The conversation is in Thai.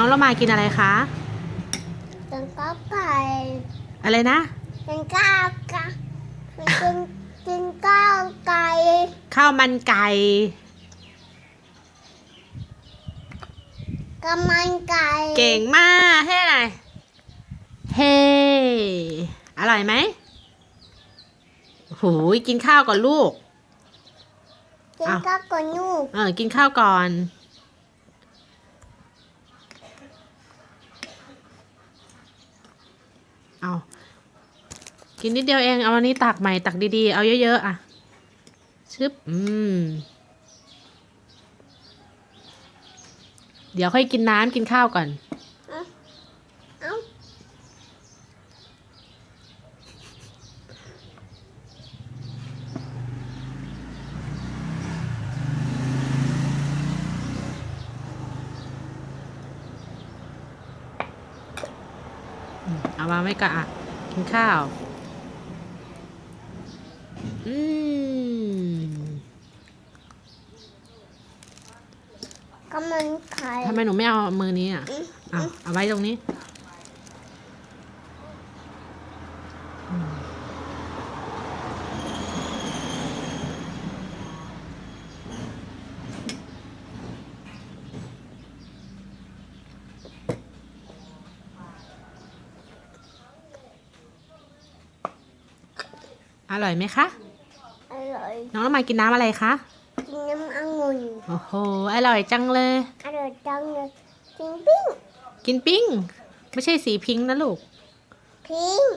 องเรามากินอะไรคะเป็นข้าวไก่อะไรนะเป็นข้าวไก่เป็นกินกินข้าวไก่ข้าวมันไก่กับมันไก่เก่งมากเฮ้อะไรเฮ้อร่อยไหมโหยกินข้าวก่อนลูกกินอ้าวข้าวกับนูกเออกินข้าวก่อน เอากินนิดเดียวเอง เอาอันนี้ตักใหม่ตักดีๆ เอาเยอะๆอะ ชึบ อืม เดี๋ยวค่อยกินน้ำกินข้าวก่อน เอ้า เอาวางไว้ก่อนอะกินข้าว อืมกับมันไก่ทำไมหนูไม่เอามือนี้อะอืมเอาเอาไว้ตรงนี้ อ ร่อยไหมคะ อร่อย น้องน้ำมากินน้ำอะไรคะกินน้ำองุ่นโอ้โหอร่อยจังเลย อร่อยจังเลยกินปิ้ง กินปิ้ง ไม่ใช่สีพิงค์นะลูก พิงค์